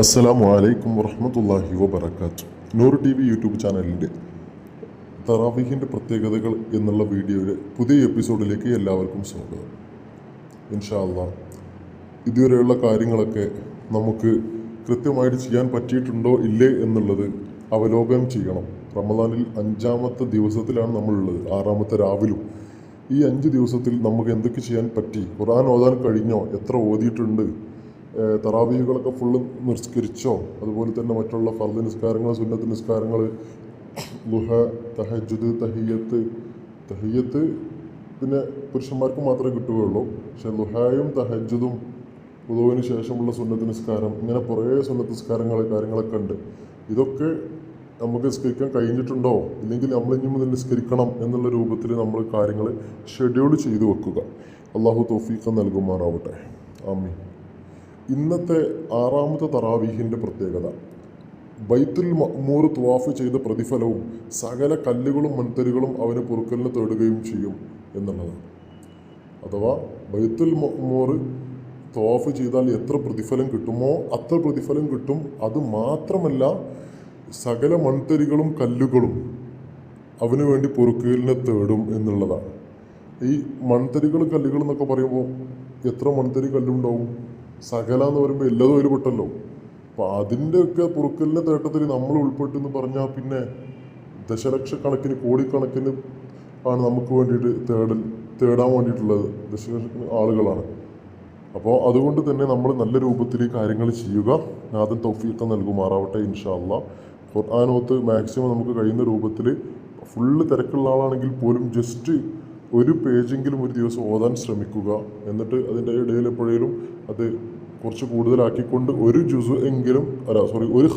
അസ്സലാമു വലൈക്കും വർഹമത്തല്ലാഹി വബർക്കാത്തു നൂർ ടി വി യൂട്യൂബ് ചാനലിന്റെ തറാവീഹിന്റെ പ്രത്യേകതകൾ എന്നുള്ള വീഡിയോയുടെ പുതിയ എപ്പിസോഡിലേക്ക് എല്ലാവർക്കും സ്വാഗതം. ഇൻഷാല്ല ഇതുവരെയുള്ള കാര്യങ്ങളൊക്കെ നമുക്ക് കൃത്യമായിട്ട് ചെയ്യാൻ പറ്റിയിട്ടുണ്ടോ ഇല്ലേ എന്നുള്ളത് അവലോകനം ചെയ്യണം. റമദാനിൽ അഞ്ചാമത്തെ ദിവസത്തിലാണ് നമ്മളുള്ളത്. ആറാമത്തെ രാവിലും. ഈ അഞ്ച് ദിവസത്തിൽ നമുക്ക് എന്തൊക്കെ ചെയ്യാൻ പറ്റി? ഖുർആൻ ഓതാൻ കഴിഞ്ഞോ? എത്ര ഓതിയിട്ടുണ്ട്? ഏഹ് തറാവീഹുകളൊക്കെ ഫുള്ള് നിസ്കരിച്ചോ? അതുപോലെ തന്നെ മറ്റുള്ള ഫർദ് നിസ്കാരങ്ങൾ സുന്നത്ത് നിസ്കാരങ്ങൾ ലുഹ തഹജുദ് തഹിയത്ത്. തഹിയത്ത് പിന്നെ പുരുഷന്മാർക്ക് മാത്രമേ കിട്ടുകയുള്ളൂ. പക്ഷെ ലുഹായും തഹജുദും ഉദവിന് ശേഷമുള്ള സുന്നത്ത് നിസ്കാരം ഇങ്ങനെ കുറേ സുന്നത്ത് നിസ്കാരങ്ങൾ കാര്യങ്ങളൊക്കെ ഉണ്ട്. ഇതൊക്കെ നമുക്ക് നിസ്കരിക്കാൻ കഴിഞ്ഞിട്ടുണ്ടോ? ഇല്ലെങ്കിൽ നമ്മൾ ഇനി മുതൽ നിസ്കരിക്കണം എന്നുള്ള രൂപത്തിൽ നമ്മൾ കാര്യങ്ങൾ ഷെഡ്യൂൾ ചെയ്തു വെക്കുക. അള്ളാഹു തോഫീഖ് നൽകുമാറാവട്ടെ. ആമീൻ. ഇന്നത്തെ ആറാമത്തെ തറാവീഹിന്റെ പ്രത്യേകത. ബൈത്തുൽ മഅ്മൂർ തുവാഫ് ചെയ്ത പ്രതിഫലവും സകല കല്ലുകളും മൺതരികളും അവന് പൊറുക്കലിന് തേടുകയും ചെയ്യും എന്നുള്ളതാണ്. അഥവാ ബൈത്തുൽ മഅ്മൂർ തുവാഫ് ചെയ്താൽ എത്ര പ്രതിഫലം കിട്ടുമോ അത്ര പ്രതിഫലം കിട്ടും. അത് മാത്രമല്ല സകല മൺതരികളും കല്ലുകളും അവന് വേണ്ടി പൊറുക്കലിനെ തേടും എന്നുള്ളതാണ്. ഈ മൺതരികൾ കല്ലുകളും എന്നൊക്കെ പറയുമ്പോൾ എത്ര മൺതരി കല്ലുണ്ടാവും? സകല എന്ന് പറയുമ്പോൾ എല്ലാതും അതിൽ പെട്ടല്ലോ. അപ്പോൾ അതിന്റെയൊക്കെ പൊറുക്കലിന്റെ തേട്ടത്തിൽ നമ്മൾ ഉൾപ്പെട്ടെന്ന് പറഞ്ഞാൽ പിന്നെ ദശലക്ഷക്കണക്കിന് കോടിക്കണക്കിന് ആണ് നമുക്ക് വേണ്ടിയിട്ട് തേടൽ തേടാൻ വേണ്ടിയിട്ടുള്ളത് ദശലക്ഷക്കണക്കിന് ആളുകളാണ്. അപ്പോൾ അതുകൊണ്ട് തന്നെ നമ്മൾ നല്ല രൂപത്തിൽ കാര്യങ്ങൾ ചെയ്യുക. ആദ്യം തൗഫീഖ് നൽകുമാറാവട്ടെ ഇൻഷാല്ല ഖുർആാനോത്ത് മാക്സിമം നമുക്ക് കഴിയുന്ന രൂപത്തിൽ ഫുള്ള് തിരക്കുള്ള ആളാണെങ്കിൽ പോലും ജസ്റ്റ് ഒരു പേജെങ്കിലും ഒരു ദിവസം ഓതാൻ ശ്രമിക്കുക. എന്നിട്ട് അതിന്റെ ഇടയിൽ എപ്പോഴേലും അത് കുറച്ച് കൂടുതലാക്കിക്കൊണ്ട് ഒരു ജുസ് എങ്കിലും അല്ല സോറി ഒരു